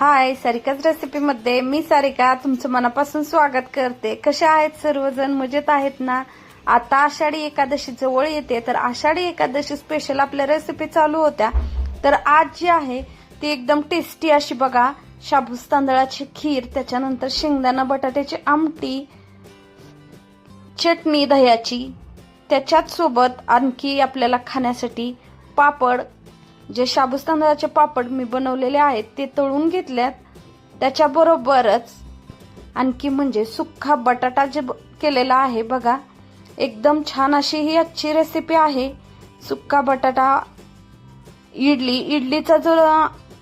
हाय सारिकाच रेसिपीमध्ये मी सारिका तुमचं मनापासून स्वागत करते. कसे आहेत सर्वजण? मजेत आहेत ना? आता आषाढी एकादशी जवळ येते तर आषाढी एकादशी स्पेशल आपल्या रेसिपी चालू होत्या. तर आज जी आहे ती एकदम टेस्टी अशी बघा. शाबूस तांदळाची खीर त्याच्यानंतर शेंगदाणा बटाट्याची आमटी चटणी दह्याची. त्याच्याच सोबत आणखी आपल्याला खाण्यासाठी पापड जे शाबूस तांदळाचे पापड मी बनवलेले आहेत ते तळून घेतल्यात. त्याच्याबरोबरच आणखी म्हणजे सुक्का बटाटा जे ब- केलेला आहे बघा. एकदम छान अशी ही आजची रेसिपी आहे. सुक्का बटाटा इडली. इडलीचा जो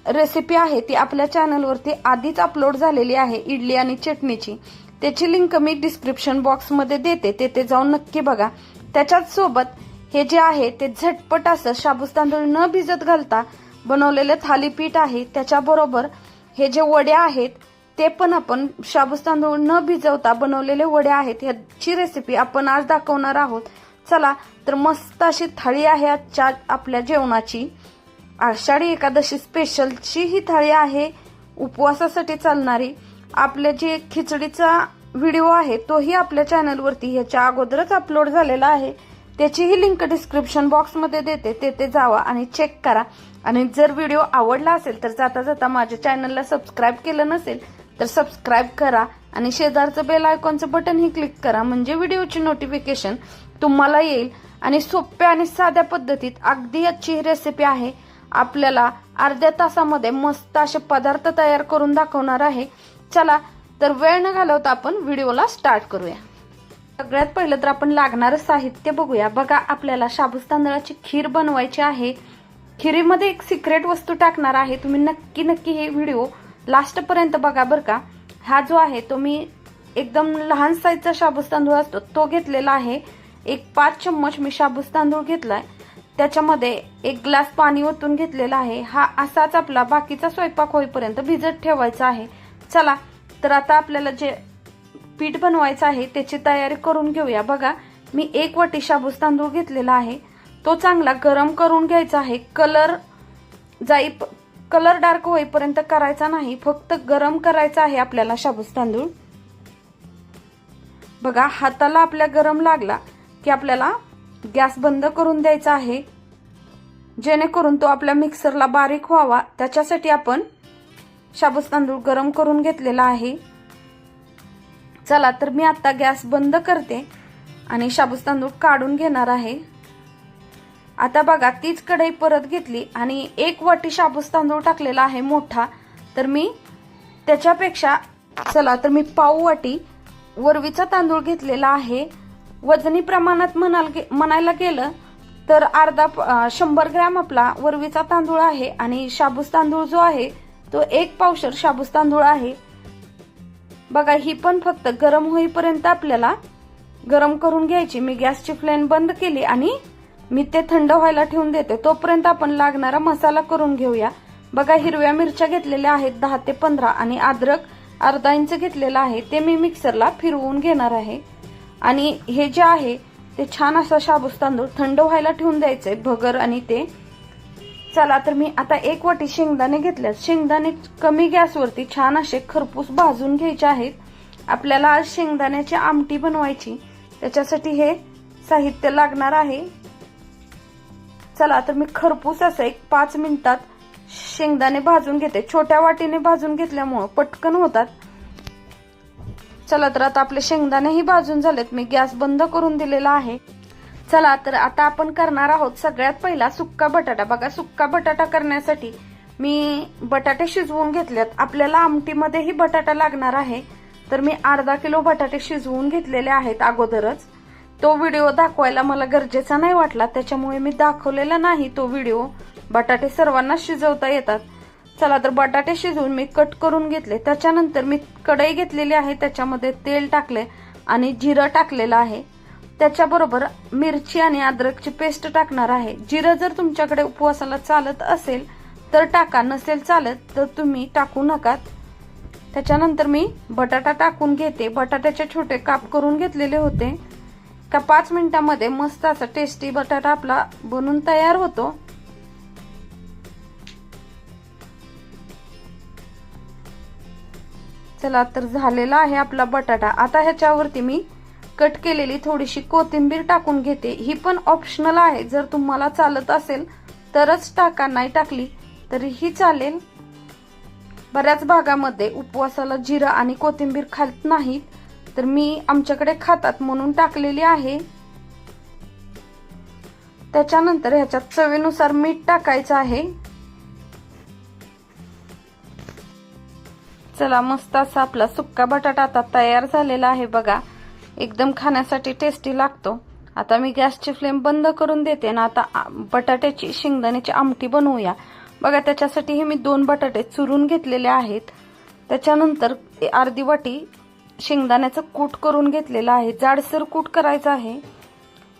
रेसिपी आहे ती आपल्या चॅनलवरती आधीच अपलोड झालेली आहे इडली आणि चटणीची. त्याची लिंक मी डिस्क्रिप्शन बॉक्समध्ये देते. तेथे जाऊन नक्की बघा. त्याच्याच सोबत हे जे आहे ते झटपट असं शाबूस तांदूळ न भिजत घालता बनवलेले थालीपीठ आहे त्याच्याबरोबर हे जे वडे आहेत ते पण आपण शाबूस तांदूळ न भिजवता बनवलेले वडे आहेत ह्याची रेसिपी आपण आज दाखवणार आहोत. चला तर मस्त अशी थाळी आहे आजच्या आपल्या जेवणाची. आषाढी एकादशी स्पेशलची ही थाळी आहे उपवासासाठी चालणारी. आपले जे खिचडीचा व्हिडिओ आहे तोही आपल्या चॅनलवरती ह्याच्या अगोदरच अपलोड झालेला आहे. त्याचीही लिंक डिस्क्रिप्शन बॉक्समध्ये देते. तेथे जावा आणि चेक करा. आणि जर व्हिडिओ आवडला असेल तर जाता जाता माझ्या चॅनलला सबस्क्राईब केलं नसेल तर सबस्क्राईब करा. आणि शेजारचं बेल आयकॉनचं बटनही क्लिक करा. म्हणजे व्हिडिओची नोटिफिकेशन तुम्हाला येईल. आणि सोप्या आणि साध्या पद्धतीत अगदी अच्छी ही रेसिपी आहे. आपल्याला अर्ध्या तासामध्ये मस्त असे पदार्थ तयार करून दाखवणार आहे. चला तर वेळ न घालवता आपण व्हिडिओला स्टार्ट करूया. सगळ्यात पहिलं तर आपण लागणारं साहित्य बघूया. बघा आपल्याला शाबूस तांदळाची खीर बनवायची आहे. खिरीमध्ये एक सिक्रेट वस्तू टाकणार आहे. तुम्ही नक्की नक्की हे व्हिडिओ लास्टपर्यंत बघा बरं का. हा जो आहे तो मी एकदम लहान साईजचा शाबूस तांदूळ असतो तो घेतलेला आहे. एक पाच चम्मच मी शाबूस तांदूळ घेतलाय. त्याच्यामध्ये एक ग्लास पाणी ओतून घेतलेला आहे. हा असाच आपला बाकीचा स्वयंपाक होईपर्यंत भिजत ठेवायचा आहे. चला तर आता आपल्याला जे पीठ बनवायचं आहे त्याची तयारी करून घेऊया. बघा मी एक वाटी शाबूस तांदूळ घेतलेला आहे. तो चांगला गरम करून घ्यायचा आहे. कलर जाई कलर डार्क होईपर्यंत करायचा नाही. फक्त गरम करायचा आहे आपल्याला शाबूस तांदूळ. बघा हाताला आपल्या गरम लागला की आपल्याला गॅस बंद करून द्यायचा आहे. जेणेकरून तो आपल्या मिक्सरला बारीक व्हावा. त्याच्यासाठी आपण शाबूस तांदूळ गरम करून घेतलेला आहे. चला तर मी आता गॅस बंद करते आणि शाबूस तांदूळ काढून घेणार आहे. आता बघा तीच कढई परत घेतली आणि एक वाटी शाबूस तांदूळ टाकलेला आहे मोठा. तर मी त्याच्यापेक्षा चला तर मी पाव वाटी वरवीचा तांदूळ घेतलेला आहे. वजनी प्रमाणात म्हणाल म्हणायला गेलं तर अर्धा प- शंभर ग्रॅम आपला वरवीचा तांदूळ आहे आणि शाबूस तांदूळ जो आहे तो एक पावशर शाबूस तांदूळ आहे. बघा ही पण फक्त गरम होईपर्यंत आपल्याला गरम करून घ्यायची. मी गॅसची फ्लेम बंद केली आणि मी ते थंड व्हायला ठेवून देते. तोपर्यंत आपण लागणारा मसाला करून घेऊया. बघा हिरव्या मिरच्या घेतलेल्या आहेत दहा ते पंधरा आणि अद्रक अर्धा इंच घेतलेला आहे. ते मी मिक्सरला फिरवून घेणार आहे. आणि हे जे आहे ते छान असा शाबूस तांदूळ थंड व्हायला ठेवून द्यायचंय. भगर आणि ते चला तर मी आता एक वाटी शेंगदाणे घेतल्यात. शेंगदाणे कमी गॅसवरती छान असे खरपूस भाजून घ्यायचे आहेत. आपल्याला आज शेंगदाण्याची आमटी बनवायची. त्याच्यासाठी हे साहित्य लागणार आहे. चला तर मी खरपूस असं एक पाच मिनिटात शेंगदाणे भाजून घेते. छोट्या वाटीने भाजून घेतल्यामुळं पटकन होतात. चला तर आता आपले शेंगदाणेही भाजून झालेत. मी गॅस बंद करून दिलेला आहे. चला तर आता आपण करणार आहोत सगळ्यात पहिला सुक्का बटाटा. बघा सुक्का बटाटा करण्यासाठी मी बटाटे शिजवून घेतलेत. आपल्याला आमटीमध्येही बटाटा लागणार आहे. तर मी अर्धा किलो बटाटे शिजवून घेतलेले आहेत अगोदरच. तो व्हिडिओ दाखवायला मला गरजेचा नाही वाटला त्याच्यामुळे मी दाखवलेला नाही तो व्हिडिओ. बटाटे सर्वांना शिजवता येतात. चला तर बटाटे शिजवून मी कट करून घेतले. त्याच्यानंतर मी कढई घेतलेली आहे त्याच्यामध्ये तेल टाकले आणि जिरं टाकलेलं आहे. त्याच्याबरोबर मिरची आणि अद्रकची पेस्ट टाकणार आहे. जिरं जर तुमच्याकडे उपवासाला चालत असेल तर टाका. नसेल चालत तर तुम्ही टाकू नका त्याच्यानंतर मी बटाटा टाकून घेते. बटाट्याचे छोटे काप करून घेतलेले होते. का पाच मिनिटामध्ये मस्त असा टेस्टी बटाटा आपला बनून तयार होतो. चला तर झालेला आहे आपला बटाटा. आता ह्याच्यावरती मी कट केलेली थोडीशी कोथिंबीर टाकून घेते. ही पण ऑप्शनल आहे. जर तुम्हाला चालत असेल तरच टाका नाही टाकली तरीही चालेल. बऱ्याच भागामध्ये उपवासाला जिरा आणि कोथिंबीर खात नाहीत तर मी आमच्याकडे खातात म्हणून टाकलेली आहे. त्याच्यानंतर ह्याच्यात चवीनुसार मीठ टाकायचं आहे. चला मस्त असा आपला सुक्का बटाटा आता तयार झालेला आहे बघा. एकदम खाण्यासाठी टेस्टी लागतो. आता मी गॅसची फ्लेम बंद करून देते ना आता बटाट्याची शेंगदाण्याची आमटी बनवूया. बघा त्याच्यासाठी हे मी दोन बटाटे चुरून घेतलेले आहेत. त्याच्यानंतर अर्धी वाटी शेंगदाण्याचं कूट करून घेतलेलं आहे. जाडसर कूट करायचं आहे.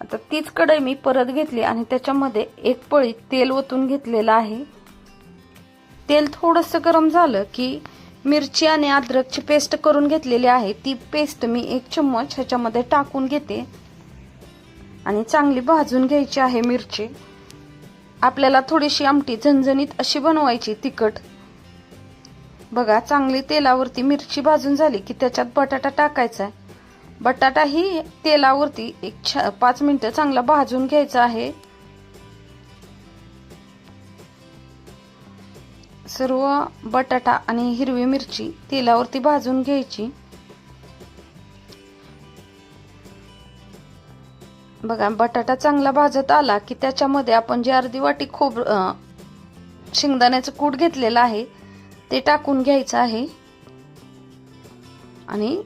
आता तीच कढई मी परत घेतली आणि त्याच्यामध्ये एक पळी तेल ओतून घेतलेलं आहे. तेल थोडंसं गरम झालं की मिरची आणि अद्रकची पेस्ट करून घेतलेली आहे. ती पेस्ट मी एक चम्मच ह्याच्यामध्ये टाकून घेते. आणि चांगली भाजून घ्यायची आहे मिरची. आपल्याला थोडीशी आमटी झणझणीत अशी बनवायची तिखट. बघा चांगली तेलावरती मिरची भाजून झाली की त्याच्यात बटाटा टाकायचा आहे. बटाटाही तेलावरती एक छ पाच मिनटं चांगला भाजून घ्यायचा आहे. सर्व बटाटा आणि हिरवी मिरची तेलावरती भाजून घ्यायची. बघा बटाटा चांगला भाजत आला की त्याच्यामध्ये आपण जे अर्धी वाटी खोब शेंगदाण्याचं कूट घेतलेलं आहे ते टाकून घ्यायचं आहे. आणि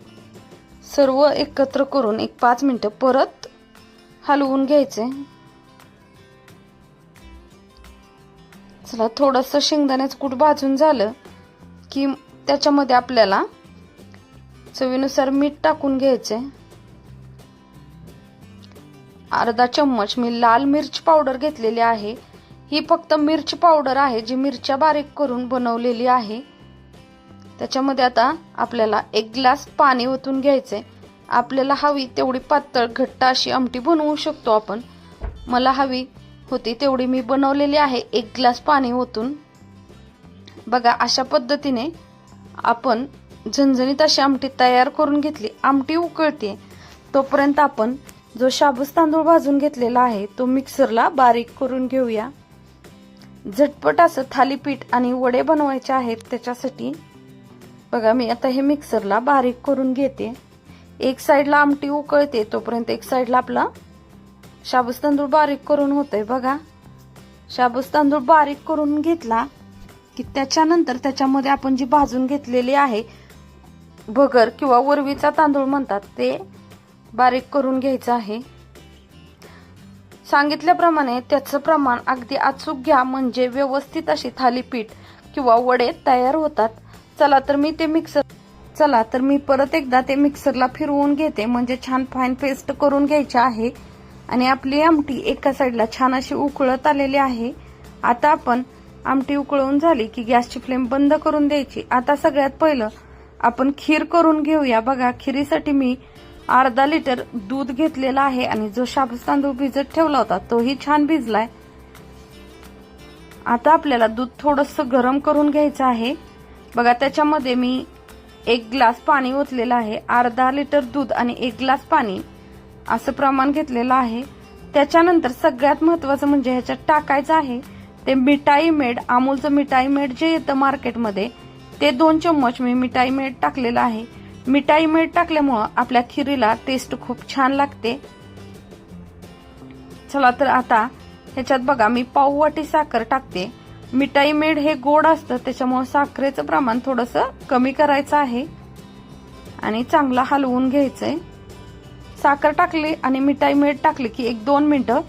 सर्व एकत्र करून एक पाच मिनटं परत हलवून घ्यायचे. चला थोडंसं शेंगदाण्याचं कूट भाजून झालं की त्याच्यामध्ये आपल्याला चवीनुसार मीठ टाकून घ्यायचे अर्धा चम्मच मी लाल मिरची पावडर घेतलेली आहे. ही फक्त मिरची पावडर आहे जी मिरच्या बारीक करून बनवलेली आहे. त्याच्यामध्ये आता आपल्याला एक ग्लास पाणी ओतून घ्यायचे आपल्याला हवी तेवढी पातळ घट्ट अशी आमटी बनवू शकतो आपण. मला हवी होती तेवढी मी बनवलेली आहे. एक ग्लास पाणी ओतून. बघा अशा पद्धतीने आपण झणझणीत अशी आमटी तयार करून घेतली. आमटी उकळते. तोपर्यंत आपण जो शाबूस तांदूळ भाजून घेतलेला आहे तो मिक्सरला बारीक करून घेऊया. झटपट असं थालीपीठ आणि वडे बनवायचे आहेत त्याच्यासाठी. बघा मी आता हे मिक्सरला बारीक करून घेते. एक साईडला आमटी उकळते तोपर्यंत एक साईडला आपला शाबूस तांदूळ बारीक करून होतंय बघा. शाबूस तांदूळ बारीक करून घेतला की त्याच्यानंतर त्याच्यामध्ये आपण जी भाजून घेतलेली आहे भगर किंवा वरवीचा तांदूळ म्हणतात ते बारीक करून घ्यायचं आहे. सांगितल्याप्रमाणे त्याचं प्रमाण अगदी अचूक घ्या म्हणजे व्यवस्थित अशी थालीपीठ किंवा वडे तयार होतात. चला तर मी ते मिक्सर चला तर मी परत एकदा ते मिक्सरला फिरवून घेते. म्हणजे छान फाईन पेस्ट करून घ्यायची आहे. आणि आपली आमटी एका साईडला छान अशी उकळत आलेली आहे. आता आपण आमटी उकळून झाली की गॅसची फ्लेम बंद करून द्यायची. आता सगळ्यात पहिलं आपण खीर करून घेऊया. बघा खिरीसाठी मी अर्धा लिटर दूध घेतलेलं आहे आणि जो शाबूस तांदूळ भिजत ठेवला होता तोही छान भिजलाय. आता आपल्याला दूध थोडस गरम करून घ्यायचं आहे. बघा त्याच्यामध्ये मी एक ग्लास पाणी ओतलेलं आहे. अर्धा लिटर दूध आणि एक ग्लास पाणी. असं प्रमाण घेतलेलं आहे. त्याच्यानंतर सगळ्यात महत्वाचं म्हणजे ह्याच्यात टाकायचं आहे ते मिठाई मेड अमूलचं मिठाई मेड जे येतं मार्केटमध्ये ते दोन चम्मच मी मिठाई मेड टाकलेलं आहे. मिठाई मेड टाकल्यामुळं आपल्या खिरीला टेस्ट खूप छान लागते. चला तर आता ह्याच्यात बघा मी पाववाटी साखर टाकते. मिठाई मेड हे गोड असतं त्याच्यामुळं साखरेचं प्रमाण थोडंसं कमी करायचं आहे. आणि चांगलं हलवून घ्यायचंय. साखर टाकली आणि मिठाई मीठ टाकली की एक दोन मिनिटं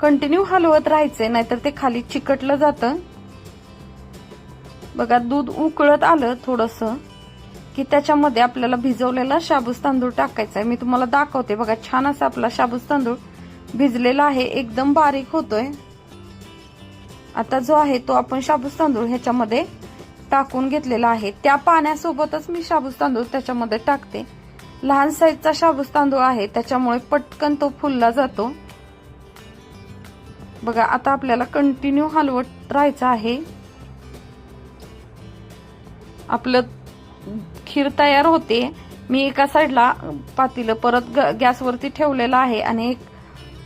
कंटिन्यू हलवत राहायचंय नाहीतर ते खाली चिकटलं जातं. बघा दूध उकळत आलं थोडस की त्याच्यामध्ये आपल्याला भिजवलेला शाबूस तांदूळ टाकायचा आहे. मी तुम्हाला दाखवते. बघा छान असा आपला शाबूस तांदूळ भिजलेला आहे. एकदम बारीक होतोय. आता जो आहे तो आपण शाबूस तांदूळ ह्याच्यामध्ये टाकून घेतलेला आहे. त्या पाण्यासोबतच मी शाबूस तांदूळ त्याच्यामध्ये टाकते. लहान साईजचा शाबूस तांदूळ आहे त्याच्यामुळे पटकन तो फुलला जातो. बघा आता आपल्याला कंटिन्यू हलवत राहायचं आहे. आपलं खीर तयार होते. मी एका साईडला पातीलं परत ग- गॅसवरती ठेवलेलं आहे आणि एक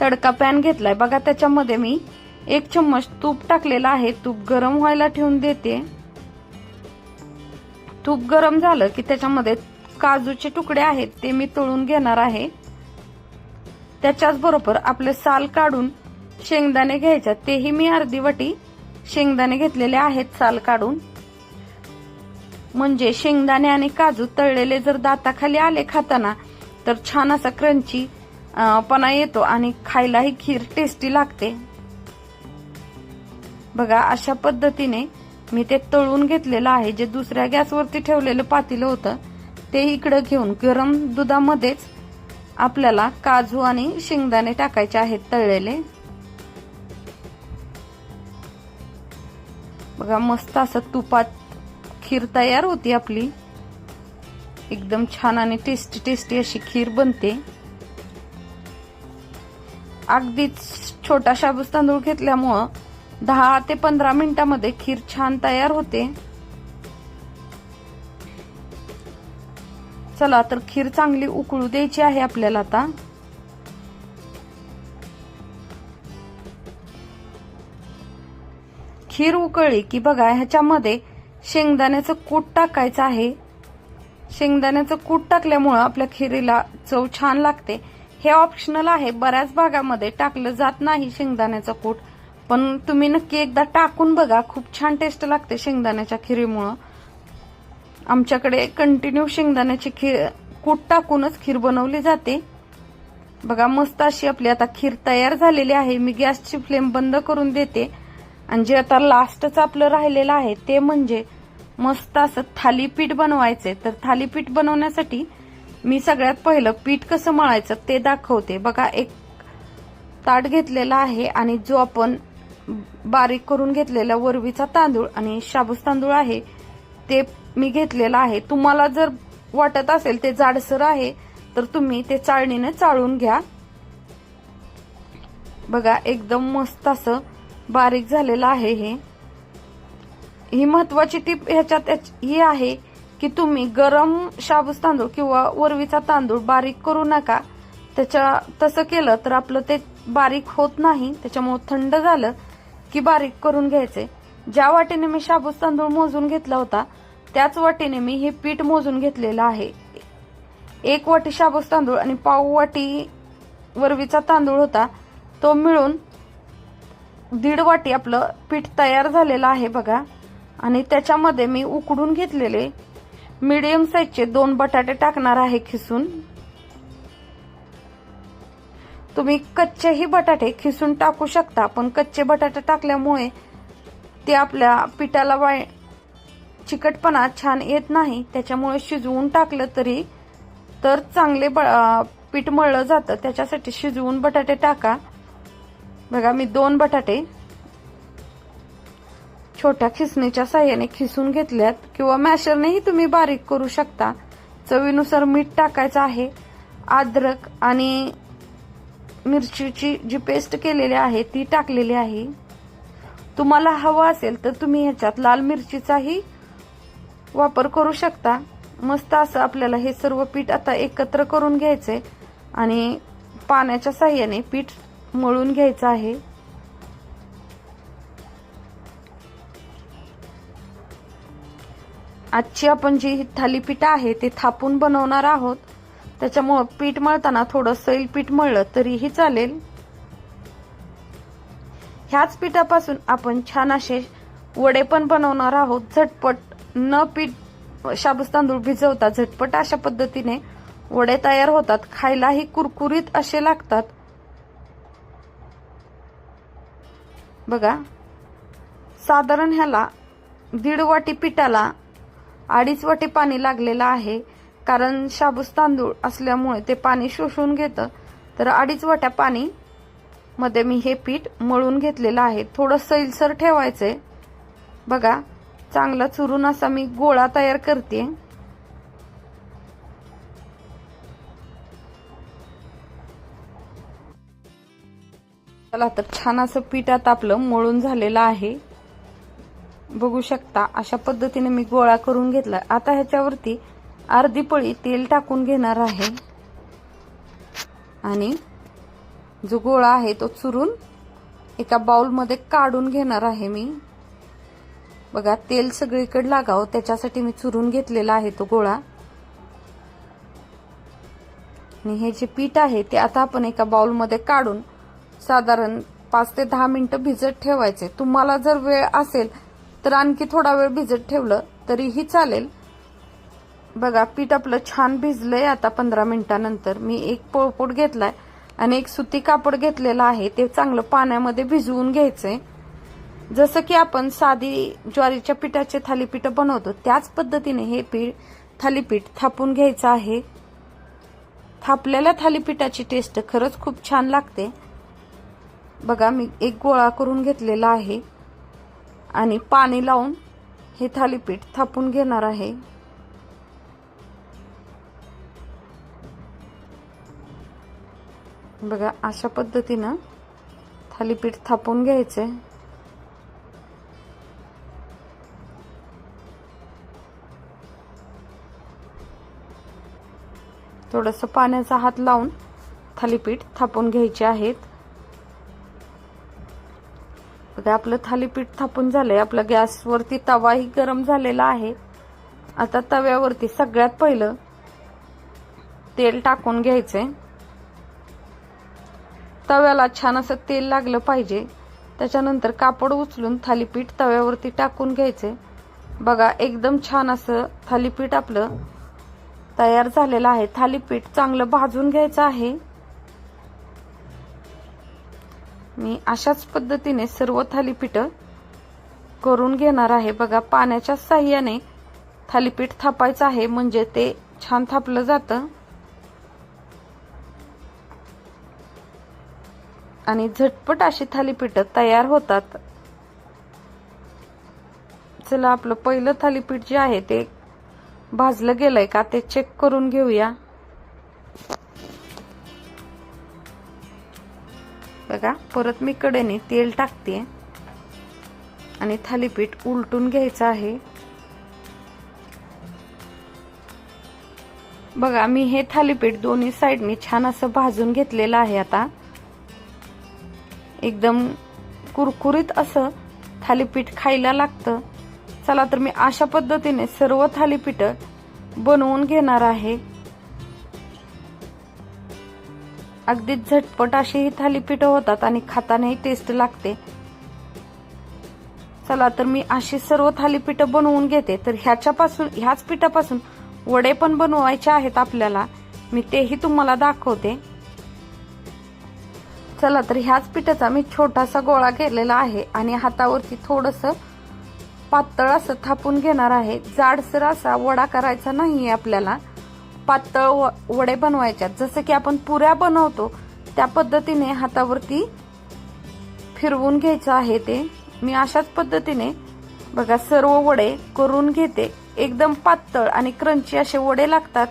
तडका पॅन घेतलाय. बघा त्याच्यामध्ये मी एक चम्मच तूप टाकलेलं आहे. तूप गरम व्हायला ठेवून देते. तूप गरम झालं की त्याच्यामध्ये काजूचे तुकडे आहेत ते मी तळून घेणार आहे. त्याच्याच बरोबर आपले साल काढून शेंगदाणे घ्यायच्या तेही मी अर्धी वाटी शेंगदाणे घेतलेले आहेत साल काढून. म्हणजे शेंगदाणे आणि काजू तळलेले जर दाताखाली आले खाताना तर छान असा क्रंची पणा येतो आणि खायलाही खीर टेस्टी लागते. बघा अशा पद्धतीने मी ते तळून घेतलेलं आहे. जे दुसऱ्या गॅसवरती ठेवलेलं पातेलं होतं ते इकडं घेऊन गरम दुधामध्येच आपल्याला काजू आणि शेंगदाणे टाकायचे आहेत तळलेले. बघा मस्त असं तुपात खीर तयार होती आपली. एकदम छान आणि टेस्टी टेस्टी अशी खीर बनते. अगदीच छोटा शाबूस तांदूळ घेतल्यामुळं दहा ते पंधरा मिनिटामध्ये खीर छान तयार होते. चला तर खीर चांगली उकळू द्यायची आहे आपल्याला आता. खीर उकळली की बघा ह्याच्यामध्ये शेंगदाण्याचं कूट टाकायचं आहे. शेंगदाण्याचं कूट टाकल्यामुळं आपल्या खिरीला चव छान लागते. हे ऑप्शनल आहे बऱ्याच भागामध्ये टाकलं जात नाही शेंगदाण्याचं कूट. पण तुम्ही नक्की एकदा टाकून बघा खूप छान टेस्ट लागते शेंगदाण्याच्या खिरीमुळं. आमच्याकडे कंटिन्यू शेंगदाण्याची खीर कूट टाकूनच खीर बनवली जाते. बघा मस्त अशी आपली आता खीर तयार झालेली आहे. मी गॅसची फ्लेम बंद करून देते. आणि जे आता लास्टच आपलं राहिलेलं आहे ते म्हणजे मस्त असं थालीपीठ बनवायचे तर थालीपीठ बनवण्यासाठी मी सगळ्यात पहिलं पीठ कसं मळायचं ते दाखवते. बघा एक ताट घेतलेला आहे आणि जो आपण बारीक करून घेतलेला वरवीचा तांदूळ आणि शाबूस तांदूळ आहे ते मी घेतलेला आहे. तुम्हाला जर वाटत असेल ते जाडसर आहे तर तुम्ही ते चाळणीने चाळून घ्या. बघा एकदम मस्त असं बारीक झालेलं आहे हे. ही महत्वाची टीप ह्याच्यात ही आहे की तुम्ही गरम शाबूस तांदूळ किंवा वरवीचा तांदूळ बारीक करू नका. त्याच्या तसं केलं तर आपलं ते बारीक होत नाही. त्याच्यामुळे थंड झालं की बारीक करून घ्यायचे. ज्या वाटेने मी शाबूस तांदूळ मोजून घेतला होता त्याच वाटीने मी हे पीठ मोजून घेतलेलं आहे. एक वाटी शाबूस तांदूळ आणि पाव वाटी वरवीचा तांदूळ होता. तो मिळून दीड वाटी आपलं पीठ तयार झालेलं आहे बघा. आणि त्याच्यामध्ये मी उकडून घेतलेले मिडियम साईजचे दोन बटाटे टाकणार आहे खिसून. तुम्ही कच्चेही बटाटे खिसून टाकू शकता पण कच्चे बटाटे टाकल्यामुळे ते आपल्या पिठाला वाय चिकटपणा छान येत नाही त्याच्यामुळे शिजवून टाकलं तरी तर चांगले पीठ मळलं जातं. त्याच्यासाठी शिजवून बटाटे टाका. बघा मी दोन बटाटे छोट्या खिसणीच्या साह्याने खिसून घेतल्यात. किंवा मॅशरनेही तुम्ही बारीक करू शकता. चवीनुसार मीठ टाकायचं आहे. अद्रक आणि मिरचीची जी पेस्ट केलेली आहे ती टाकलेली आहे. तुम्हाला हवं असेल तर तुम्ही ह्याच्यात लाल मिरचीचाही वापर करू शकता. मस्त असं आपल्याला हे सर्व पीठ आता एकत्र करून घ्यायचंय. आणि पाण्याच्या साह्याने पीठ मळून घ्यायचं आहे. आजची आपण जी थालीपीठ आहे ते थापून बनवणार आहोत. त्याच्यामुळं पीठ मळताना थोडं सैल पीठ मळलं तरीही चालेल. ह्याच पिठापासून आपण छान असे वडे पण बनवणार आहोत झटपट. न पीठ शाबूस तांदूळ भिजवता झटपट अशा पद्धतीने वडे तयार होतात. खायलाही कुरकुरीत असे लागतात. बघा साधारण ह्याला दीड वाटी पिठाला अडीच वाटी पाणी लागलेलं आहे. कारण शाबूस तांदूळ असल्यामुळे ते पाणी शोषून घेतं. तर अडीच वाट्या पाणी मध्ये मी हे पीठ मळून घेतलेलं आहे. थोडं सैलसर ठेवायचंय. बघा चांगला चुरून असा मी गोळा तयार करते. चला तर छान असं पीठ आता आपलं मळून झालेलं आहे. बघू शकता अशा पद्धतीने मी गोळा करून घेतला. आता ह्याच्यावरती अर्धी पळी तेल टाकून घेणार आहे. आणि जो गोळा आहे तो चुरून एका बाउलमध्ये काढून घेणार आहे मी. बघा तेल सगळीकडे लागावं त्याच्यासाठी मी चुरून घेतलेला आहे तो गोळा. आणि हे जे पीठ आहे ते आता आपण एका बाउलमध्ये काढून साधारण पाच ते दहा मिनिटं भिजत ठेवायचे. तुम्हाला जर वेळ असेल तर आणखी थोडा वेळ भिजत ठेवलं तरीही चालेल. बघा पीठ आपलं छान भिजलंय आता पंधरा मिनिटानंतर. मी एक पोळपोट घेतलाय आणि एक सुती कापड घेतलेलं आहे ते चांगलं पाण्यामध्ये भिजवून घ्यायचंय. जसं की आपण साधी ज्वारीच्या पिठाचे थालीपीठ बनवतो त्याच पद्धतीने हे पीठ थालीपीठ थापून घ्यायचं आहे. थापलेल्या थालीपीठाची टेस्ट खरंच खूप छान लागते. बघा मी एक गोळा करून घेतलेला आहे. आणि पाणी लावून हे थालीपीठ थापून घेणार आहे. बघा अशा पद्धतीनं थालीपीठ थापून घ्यायचंय. थोडंसं पाण्याचा हात लावून थालीपीठ थापून घ्यायचे आहेत. बघा आपलं थालीपीठ थापून झालंय. आपला गॅसवरती तवाही गरम झालेला आहे. आता तव्यावरती सगळ्यात पहिलं तेल टाकून घ्यायचंय. तव्याला छान असं तेल लागलं पाहिजे. त्याच्यानंतर कापड उचलून थालीपीठ तव्यावरती टाकून घ्यायचे बघा एकदम छान असं थालीपीठ आपलं तयार झालेलं आहे. थालीपीठ चांगलं भाजून घ्यायचं आहे. मी अशाच पद्धतीने सर्व थालीपीठ करून घेणार आहे. बघा पाण्याच्या साह्याने थालीपीठ थापायचं आहे. म्हणजे ते छान थापलं जातं. आणि झटपट अशी थालीपीठ तयार होतात. चला आपलं पहिलं थालीपीठ जे आहे ते भाजलं गेलंय का? ते चेक करून घेऊया. बघा परत मी कडेने तेल टाकते. आणि थालीपीठ उलटून घ्यायचं आहे. बघा मी हे थालीपीठ दोन्ही साईडनी छान असं भाजून घेतलेलं आहे आता. एकदम कुरकुरीत असं थालीपीठ खायला लागतं. चला तर मी अशा पद्धतीने सर्व थालीपीठ बनवून घेणार आहे. अगदी झटपट अशी ही थालीपीठ होतात आणि खातानाही टेस्ट लागते. चला तर मी अशी सर्व थालीपीठ बनवून घेते. तर ह्याच्यापासून ह्याच पिठापासून वडे पण बनवायचे आहेत आपल्याला. मी तेही तुम्हाला दाखवते. चला तर ह्याच पिठाचा मी छोटासा गोळा केलेला आहे आणि हातावरती थोडस पातळ असं थापून घेणार आहे. जाडसर असा वडा करायचा नाही आपल्याला. पातळ वडे बनवायच्यात. जसं की आपण पुऱ्या बनवतो त्या पद्धतीने हातावरती फिरवून घ्यायचं आहे ते. मी अशाच पद्धतीने बघा सर्व वडे करून घेते. एकदम पातळ आणि क्रंची असे वडे लागतात.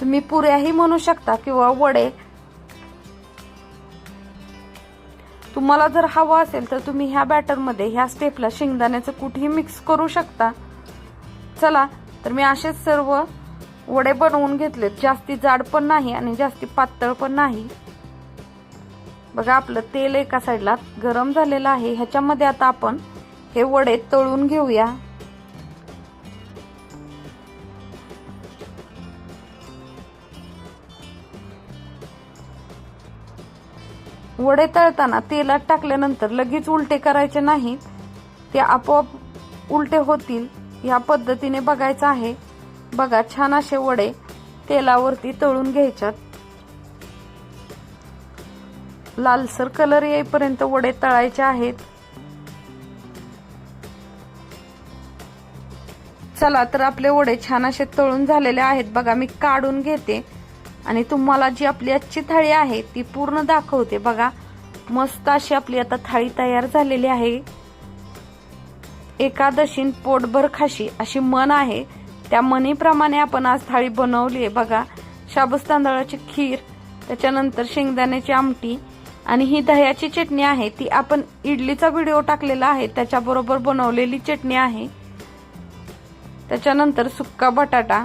तुम्ही पुऱ्याही म्हणू शकता किंवा वडे तुम्हाला जर हवा असेल तर तुम्ही ह्या बॅटरमध्ये ह्या स्टेपला शेंगदाण्याचं कुठेही मिक्स करू शकता. चला तर मी असेच सर्व वडे बनवून घेतलेत. जास्ती जाड पण नाही आणि जास्ती पातळ पण नाही. बघा आपलं तेल एका साईडला गरम झालेलं आहे. ह्याच्यामध्ये आता आपण हे वडे तळून घेऊया. वडे तळताना तेलात टाकल्यानंतर लगेच उलटे करायचे नाहीत. ते आपोआप उलटे होतील या पद्धतीने बघायचं आहे. बघा छान असे वडे तेलावरती तळून घ्यायच्यात. लालसर कलर येईपर्यंत वडे तळायचे आहेत. चला तर आपले वडे छान असे तळून झालेले आहेत. बघा मी काढून घेते. आणि तुम्हाला जी आपली आजची थाळी आहे ती पूर्ण दाखवते. बघा मस्त अशी आपली आता थाळी तयार झालेली आहे. एकादशीन पोटभर खाशी अशी मन आहे. त्या मनीप्रमाणे आपण आज थाळी बनवली आहे. बघा शाबूस तांदळाची खीर त्याच्यानंतर शेंगदाण्याची आमटी आणि ही दह्याची चटणी आहे. ती आपण इडलीचा व्हिडिओ टाकलेला आहे. त्याच्याबरोबर बनवलेली चटणी आहे. त्याच्यानंतर सुक्का बटाटा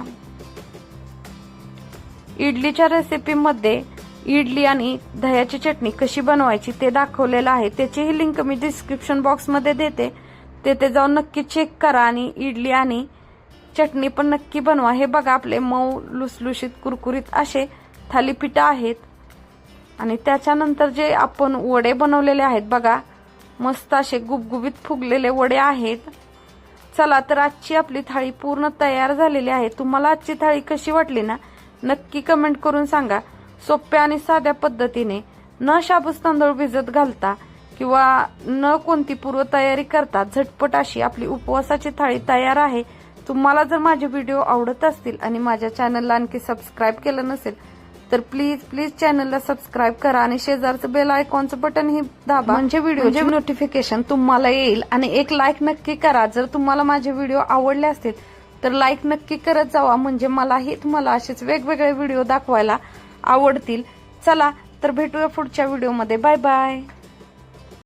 इडलीच्या रेसिपीमध्ये इडली आणि दह्याची चटणी कशी बनवायची ते दाखवलेलं आहे. त्याचीही लिंक मी डिस्क्रिप्शन बॉक्समध्ये देते. तेथे जाऊन नक्की चेक करा आणि इडली आणि चटणी पण नक्की बनवा. हे बघा आपले मऊ लुसलुशीत कुरकुरीत असे थालीपीठं आहेत. आणि त्याच्यानंतर जे आपण वडे बनवलेले आहेत बघा मस्त असे गुबगुबीत फुगलेले वडे आहेत. चला तर आजची आपली थाळी पूर्ण तयार झालेली आहे. तुम्हाला आजची थाळी कशी वाटली ना नक्की कमेंट करून सांगा. सोप्या आणि साध्या पद्धतीने न शाबूस तांदूळ भिजत घालता किंवा न कोणती पूर्वतयारी करता झटपट अशी आपली उपवासाची थाळी तयार आहे. तुम्हाला जर माझे व्हिडिओ आवडत असतील आणि माझ्या चॅनलला आणखी सबस्क्राईब केलं नसेल तर प्लीज प्लीज चॅनलला सबस्क्राईब करा आणि शेजारचं बेल आयकॉनचं बटन ही दाबा. म्हणजे व्हिडिओचे नोटिफिकेशन तुम्हाला येईल आणि एक लाईक नक्की करा. जर तुम्हाला माझे व्हिडिओ आवडले असतील तर लाईक नक्की करत जावा. म्हणजे मलाही तुम्हाला असेच वेगवेगळे व्हिडिओ दाखवायला आवडतील. चला तर भेटूया पुढच्या व्हिडिओमध्ये बाय बाय